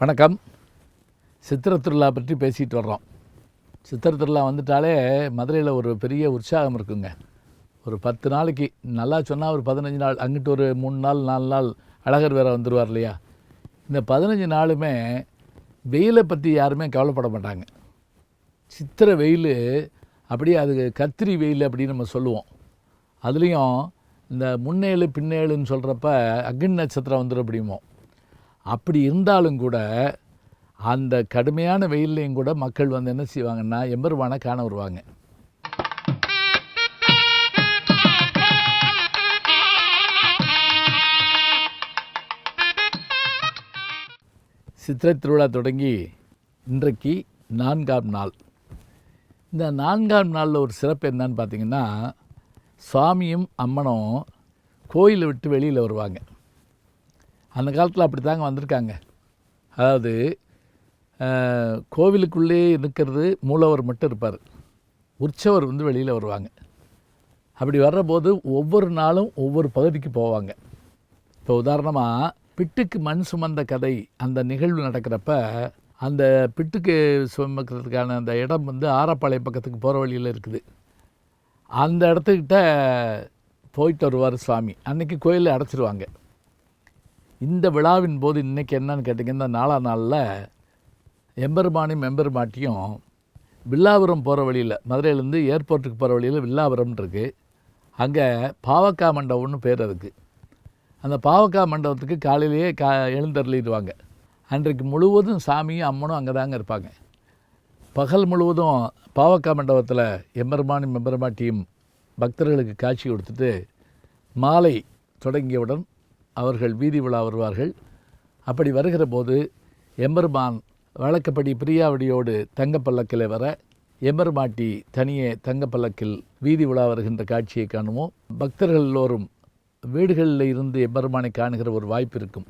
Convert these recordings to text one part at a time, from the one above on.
வணக்கம். சித்திர திருவிழா பற்றி பேசிகிட்டு வர்றோம். சித்திர திருவிழா வந்துட்டாலே மதுரையில் ஒரு பெரிய உற்சாகம் இருக்குங்க. ஒரு பத்து நாளைக்கு நல்லா சொன்னால் ஒரு பதினஞ்சு நாள் அங்கிட்டு ஒரு மூணு நாள் நாலு நாள் அழகர் வேற வந்துடுவார் இல்லையா? இந்த பதினஞ்சு நாளுமே வெயிலை பற்றி யாருமே கவலைப்பட மாட்டாங்க. சித்திரை வெயில் அப்படியே அது கத்திரி வெயில் அப்படின்னு நம்ம சொல்லுவோம். அதுலேயும் இந்த முன்னேழு பின்னேழுன்னு சொல்கிறப்ப அக்னி நட்சத்திரம் வந்துடும் அப்படிமோ அப்படி இருந்தாலும் கூட அந்த கடுமையான வெயில்லையும் கூட மக்கள் வந்து என்ன செய்வாங்கன்னா எம்பருவானை காண வருவாங்க. சித்திரை திருவிழா தொடங்கி இன்றைக்கு நான்காம் நாள். இந்த நான்காம் நாளில் ஒரு சிறப்பு என்னன்னு பார்த்தீங்கன்னா சுவாமியும் அம்மனும் கோயிலை விட்டு வெளியில் வருவாங்க. அந்த காலத்தில் அப்படி தாங்க வந்திருக்காங்க. அதாவது கோவிலுக்குள்ளே இருக்கிறது மூலவர் மட்டும் இருப்பார். உற்சவர் வந்து வெளியில் வருவாங்க. அப்படி வர்றபோது ஒவ்வொரு நாளும் ஒவ்வொரு பகுதிக்கு போவாங்க. இப்போ உதாரணமாக பிட்டுக்கு மண் சுமந்த கதை அந்த நிகழ்வு நடக்கிறப்ப அந்த பிட்டுக்கு சுமக்கிறதுக்கான அந்த இடம் வந்து ஆரப்பாளையம் பக்கத்துக்கு போகிற வழியில் இருக்குது. அந்த இடத்துக்கிட்ட போயிட்டு வருவார் சுவாமி. அன்னைக்கு கோயிலை அடைச்சிருவாங்க. இந்த விழாவின் போது இன்றைக்கி என்னன்னு கேட்டிங்கன்னா நாலாம் நாளில் எம்பெருமானையும் எம்பெருமாட்டியும் வில்லாபுரம் போகிற வழியில் மதுரையிலேருந்து ஏர்போர்ட்டுக்கு போகிற வழியில் வில்லாபுரம் இருக்குது அங்கே பாவக்கா மண்டபம்னு பேர் அதுக்கு அந்த பாவக்கா மண்டபத்துக்கு காலையிலேயே கா எழுந்தருளிடுவாங்க. அன்றைக்கு முழுவதும் சாமியும் அம்மனும் அங்கே தாங்க இருப்பாங்க. பகல் முழுவதும் பாவக்கா மண்டபத்தில் எம்பெருமானும் எம்பெருமாட்டியும் பக்தர்களுக்கு காட்சி கொடுத்துட்டு மாலை தொடங்கியவுடன் அவர்கள் வீதி உலா வருவார்கள். அப்படி வருகிற போது எம்பெருமான் வழக்கப்படி பிரியாவடியோடு தங்கப்பல்லக்கில் வர எம்பெருமாட்டி தனியே தங்கப்பல்லக்கில் வீதி உலா வருகின்ற காட்சியை காணுவோம். பக்தர்கள் எல்லோரும் வீடுகளில் இருந்து எம்பெருமானை காணுகிற ஒரு வாய்ப்பு இருக்கும்.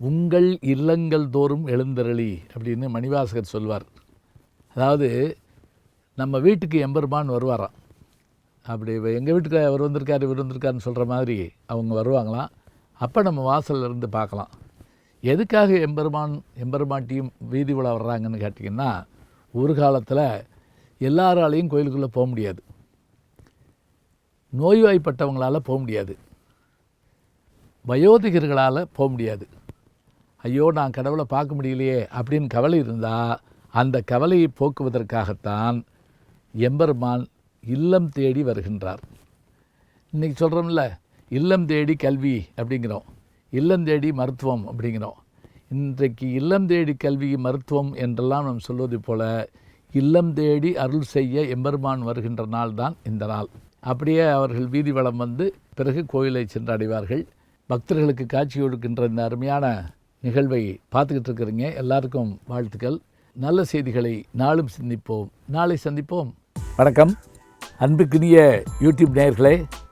உங்கள் இல்லங்கள் தோறும் எழுந்தருளி அப்படின்னு மணிவாசகர் சொல்வார். அதாவது நம்ம வீட்டுக்கு எம்பெருமான் வருவாராம். அப்படி எங்கள் வீட்டுக்கு அவர் வந்திருக்கார் இவர் வந்திருக்காருன்னு சொல்கிற மாதிரி அவங்க வருவாங்களாம். அப்போ நம்ம வாசல்ல இருந்து பார்க்கலாம். எதுக்காக எம்பெருமான் எம்பெருமாட்டியும் வீதி உலா வர்றாங்கன்னு கேட்டிங்கன்னா ஒரு காலத்தில் எல்லாராலையும் கோயிலுக்குள்ளே போக முடியாது. நோய்வாய்ப்பட்டவங்களால் போக முடியாது. வயோதிகர்களால் போக முடியாது. ஐயோ நான் கடவுளை பார்க்க முடியலையே அப்படின்னு கவலை இருந்தால் அந்த கவலையை போக்குவதற்காகத்தான் எம்பெருமான் இல்லம் தேடி வருகின்றார். இன்றைக்கி சொல்கிறோம்ல இல்லம் தேடி கல்வி அப்படிங்கிறோம். இல்லம் தேடி மருத்துவம் அப்படிங்கிறோம். இன்றைக்கு இல்லம் தேடி கல்வி மருத்துவம் என்றெல்லாம் நாம் சொல்வது போல இல்லம் தேடி அருள் செய்ய எம்பெருமான் வருகின்ற நாள் தான் இந்த நாள். அப்படியே அவர்கள் வீதி வளம் வந்து பிறகு கோயிலை சென்று அடைவார்கள். பக்தர்களுக்கு காட்சி கொடுக்கின்ற இந்த அருமையான நிகழ்வை பார்த்துக்கிட்டு இருக்கிறீங்க. எல்லாருக்கும் வாழ்த்துக்கள். நல்ல செய்திகளை நாளும் சிந்திப்போம். நாளை சந்திப்போம். வணக்கம். அன்புக்குரிய யூடியூப் நேயர்களே